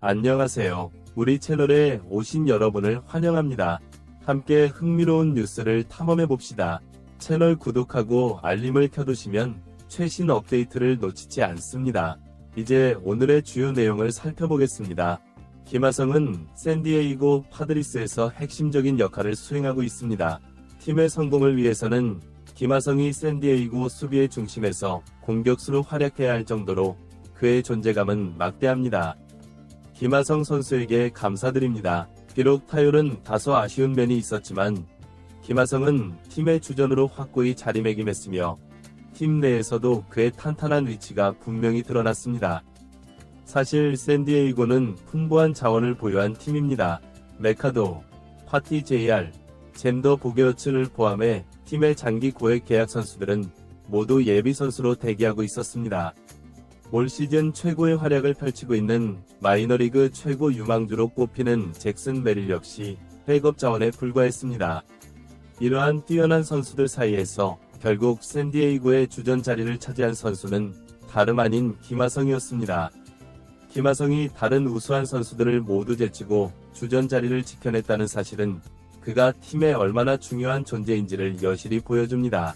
안녕하세요. 우리 채널에 오신 여러분을 환영합니다. 함께 흥미로운 뉴스를 탐험해 봅시다. 채널 구독하고 알림을 켜두시면 최신 업데이트를 놓치지 않습니다. 이제 오늘의 주요 내용을 살펴보겠습니다. 김하성은 샌디에이고 파드리스에서 핵심적인 역할을 수행하고 있습니다. 팀의 성공을 위해서는 김하성이 샌디에이고 수비의 중심에서 공격수로 활약해야 할 정도로 그의 존재감은 막대합니다. 김하성 선수에게 감사드립니다. 비록 타율은 다소 아쉬운 면이 있었지만 김하성은 팀의 주전으로 확고히 자리매김했으며 팀 내에서도 그의 탄탄한 위치가 분명히 드러났습니다. 사실 샌디에이고는 풍부한 자원을 보유한 팀입니다. 메카도, 파티 JR, 젠더 보게어츠를 포함해 팀의 장기 고액 계약 선수들은 모두 예비 선수로 대기하고 있었습니다. 올 시즌 최고의 활약을 펼치고 있는 마이너리그 최고 유망주로 꼽히는 잭슨 메릴 역시 백업 자원에 불과했습니다. 이러한 뛰어난 선수들 사이에서 결국 샌디에이고의 주전 자리를 차지한 선수는 다름 아닌 김하성이었습니다. 김하성이 다른 우수한 선수들을 모두 제치고 주전 자리를 지켜냈다는 사실은 그가 팀에 얼마나 중요한 존재인지를 여실히 보여줍니다.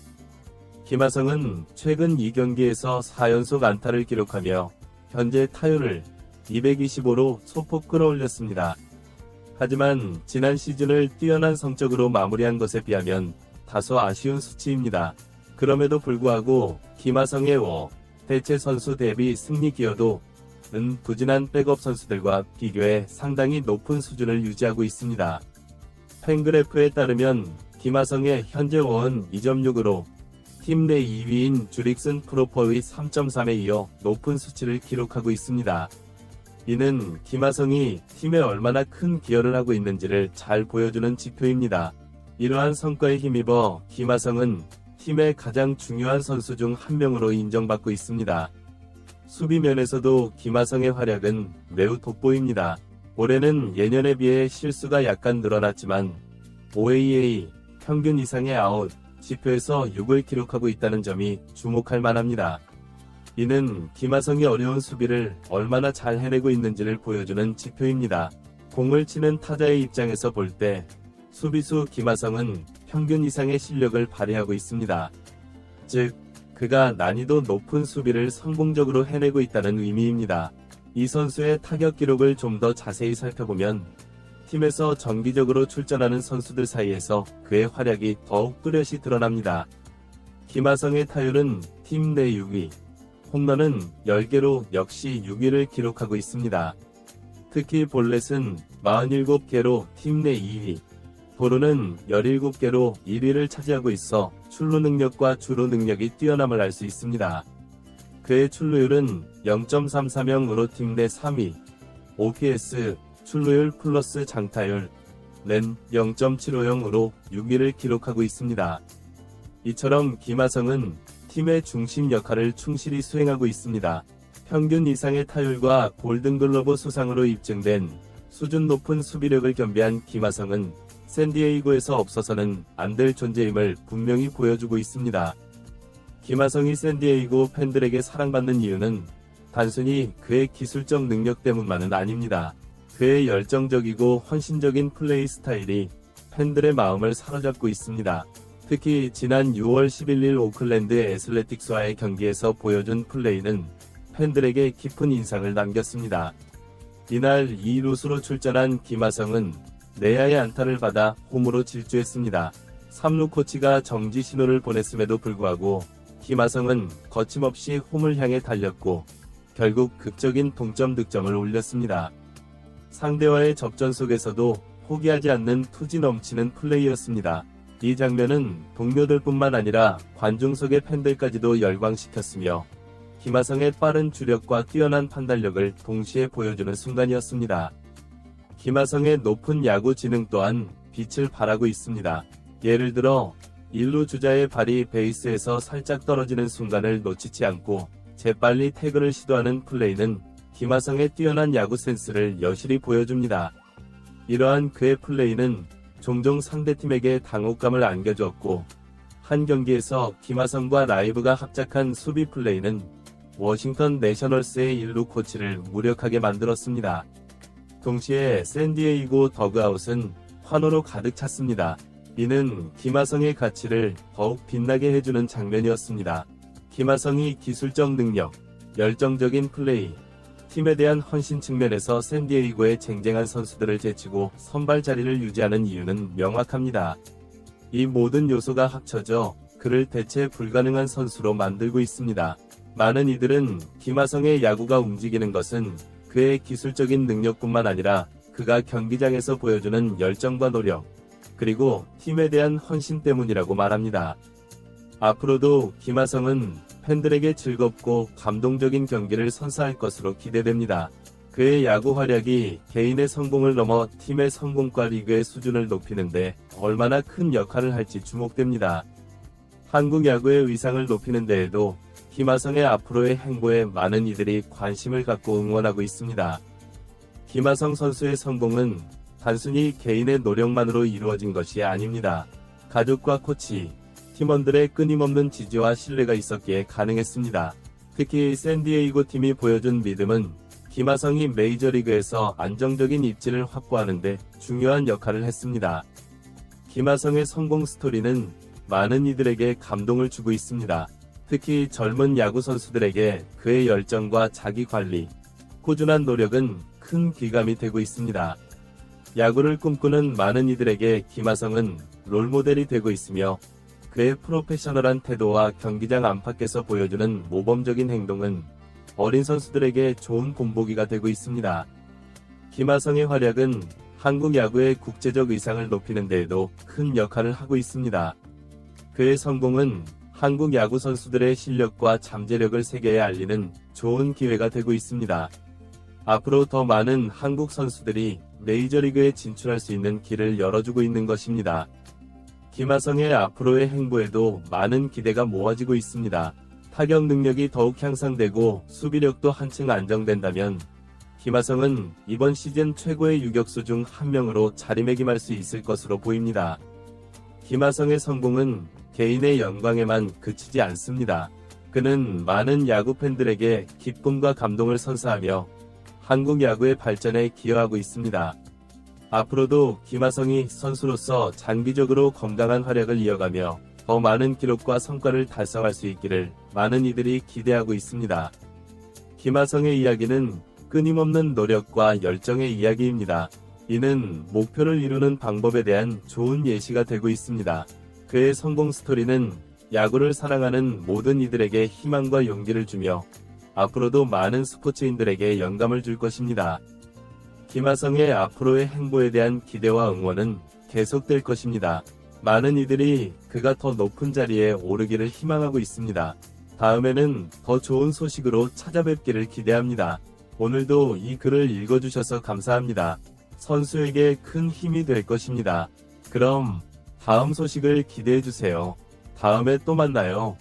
김하성은 최근 2경기에서 4연속 안타를 기록하며 현재 타율을 225로 소폭 끌어올렸습니다. 하지만 지난 시즌을 뛰어난 성적으로 마무리한 것에 비하면 다소 아쉬운 수치입니다. 그럼에도 불구하고 김하성의 워 대체 선수 대비 승리 기여도 는 부진한 백업 선수들과 비교해 상당히 높은 수준을 유지하고 있습니다. 팬그래프에 따르면 김하성의 현재 워은 2.6으로 팀 내 2위인 주릭슨 프로퍼의 3.3에 이어 높은 수치를 기록하고 있습니다. 이는 김하성이 팀에 얼마나 큰 기여를 하고 있는지를 잘 보여주는 지표입니다. 이러한 성과에 힘입어 김하성은 팀의 가장 중요한 선수 중 한 명으로 인정받고 있습니다. 수비 면에서도 김하성의 활약은 매우 돋보입니다. 올해는 예년에 비해 실수가 약간 늘어났지만 OAA 평균 이상의 아웃 지표에서 6을 기록하고 있다는 점이 주목할 만합니다. 이는 김하성이 어려운 수비를 얼마나 잘 해내고 있는지를 보여주는 지표입니다. 공을 치는 타자의 입장에서 볼 때 수비수 김하성은 평균 이상의 실력을 발휘하고 있습니다. 즉, 그가 난이도 높은 수비를 성공적으로 해내고 있다는 의미입니다. 이 선수의 타격 기록을 좀 더 자세히 살펴보면 팀에서 정기적으로 출전하는 선수들 사이에서 그의 활약이 더욱 뚜렷이 드러납니다. 김하성의 타율은 팀 내 6위, 홈런은 10개로 역시 6위를 기록하고 있습니다. 특히 볼넷은 47개로 팀 내 2위, 도루는 17개로 1위를 차지하고 있어 출루 능력과 주루 능력이 뛰어남을 알 수 있습니다. 그의 출루율은 0.330으로 팀 내 3위, OPS, 출루율 플러스 장타율, 는 0.750으로 6위를 기록하고 있습니다. 이처럼 김하성은 팀의 중심 역할을 충실히 수행하고 있습니다. 평균 이상의 타율과 골든글러브 수상으로 입증된 수준 높은 수비력을 겸비한 김하성은 샌디에이고에서 없어서는 안 될 존재임을 분명히 보여주고 있습니다. 김하성이 샌디에이고 팬들에게 사랑받는 이유는 단순히 그의 기술적 능력 때문만은 아닙니다. 그의 열정적이고 헌신적인 플레이 스타일이 팬들의 마음을 사로잡고 있습니다. 특히 지난 6월 11일 오클랜드 애슬레틱스와의 경기에서 보여준 플레이는 팬들에게 깊은 인상을 남겼습니다. 이날 2루수로 출전한 김하성은 내야의 안타를 받아 홈으로 질주했습니다. 3루 코치가 정지 신호를 보냈음에도 불구하고 김하성은 거침없이 홈을 향해 달렸고 결국 극적인 동점 득점을 올렸습니다. 상대와의 접전 속에서도 포기하지 않는 투지 넘치는 플레이였습니다. 이 장면은 동료들뿐만 아니라 관중석의 팬들까지도 열광시켰으며 김하성의 빠른 주력과 뛰어난 판단력을 동시에 보여주는 순간이었습니다. 김하성의 높은 야구 지능 또한 빛을 발하고 있습니다. 예를 들어 1루 주자의 발이 베이스에서 살짝 떨어지는 순간을 놓치지 않고 재빨리 태그를 시도하는 플레이는 김하성의 뛰어난 야구 센스를 여실히 보여줍니다. 이러한 그의 플레이는 종종 상대팀에게 당혹감을 안겨주었고 한 경기에서 김하성과 라이브가 합작한 수비 플레이는 워싱턴 내셔널스의 일루 코치를 무력하게 만들었습니다. 동시에 샌디에이고 더그아웃은 환호로 가득 찼습니다. 이는 김하성의 가치를 더욱 빛나게 해주는 장면이었습니다. 김하성이 기술적 능력, 열정적인 플레이, 팀에 대한 헌신 측면에서 샌디에이고의 쟁쟁한 선수들을 제치고 선발 자리를 유지하는 이유는 명확합니다. 이 모든 요소가 합쳐져 그를 대체 불가능한 선수로 만들고 있습니다. 많은 이들은 김하성의 야구가 움직이는 것은 그의 기술적인 능력뿐만 아니라 그가 경기장에서 보여주는 열정과 노력, 그리고 팀에 대한 헌신 때문이라고 말합니다. 앞으로도 김하성은 팬들에게 즐겁고 감동적인 경기를 선사할 것으로 기대됩니다. 그의 야구 활약이 개인의 성공을 넘어 팀의 성공과 리그의 수준을 높이는데 얼마나 큰 역할을 할지 주목됩니다. 한국 야구의 위상을 높이는 데에도 김하성의 앞으로의 행보에 많은 이들이 관심을 갖고 응원하고 있습니다. 김하성 선수의 성공은 단순히 개인의 노력만으로 이루어진 것이 아닙니다. 가족과 코치, 팀원들의 끊임없는 지지와 신뢰가 있었기에 가능했습니다. 특히 샌디에이고 팀이 보여준 믿음은 김하성이 메이저리그에서 안정적인 입지를 확보하는데 중요한 역할을 했습니다. 김하성의 성공 스토리는 많은 이들에게 감동을 주고 있습니다. 특히 젊은 야구 선수들에게 그의 열정과 자기 관리, 꾸준한 노력은 큰 기감이 되고 있습니다. 야구를 꿈꾸는 많은 이들에게 김하성은 롤모델이 되고 있으며 그의 프로페셔널한 태도와 경기장 안팎에서 보여주는 모범적인 행동은 어린 선수들에게 좋은 본보기가 되고 있습니다. 김하성의 활약은 한국 야구의 국제적 위상을 높이는 데에도 큰 역할을 하고 있습니다. 그의 성공은 한국 야구 선수들의 실력과 잠재력을 세계에 알리는 좋은 기회가 되고 있습니다. 앞으로 더 많은 한국 선수들이 메이저리그에 진출할 수 있는 길을 열어주고 있는 것입니다. 김하성의 앞으로의 행보에도 많은 기대가 모아지고 있습니다. 타격 능력이 더욱 향상되고 수비력도 한층 안정된다면 김하성은 이번 시즌 최고의 유격수 중 한 명으로 자리매김할 수 있을 것으로 보입니다. 김하성의 성공은 개인의 영광에만 그치지 않습니다. 그는 많은 야구 팬들에게 기쁨과 감동을 선사하며 한국 야구의 발전에 기여하고 있습니다. 앞으로도 김하성이 선수로서 장기적으로 건강한 활약을 이어가며 더 많은 기록과 성과를 달성할 수 있기를 많은 이들이 기대하고 있습니다. 김하성의 이야기는 끊임없는 노력과 열정의 이야기입니다. 이는 목표를 이루는 방법에 대한 좋은 예시가 되고 있습니다. 그의 성공 스토리는 야구를 사랑하는 모든 이들에게 희망과 용기를 주며 앞으로도 많은 스포츠인들에게 영감을 줄 것입니다. 김하성의 앞으로의 행보에 대한 기대와 응원은 계속될 것입니다. 많은 이들이 그가 더 높은 자리에 오르기를 희망하고 있습니다. 다음에는 더 좋은 소식으로 찾아뵙기를 기대합니다. 오늘도 이 글을 읽어주셔서 감사합니다. 선수에게 큰 힘이 될 것입니다. 그럼 다음 소식을 기대해주세요. 다음에 또 만나요.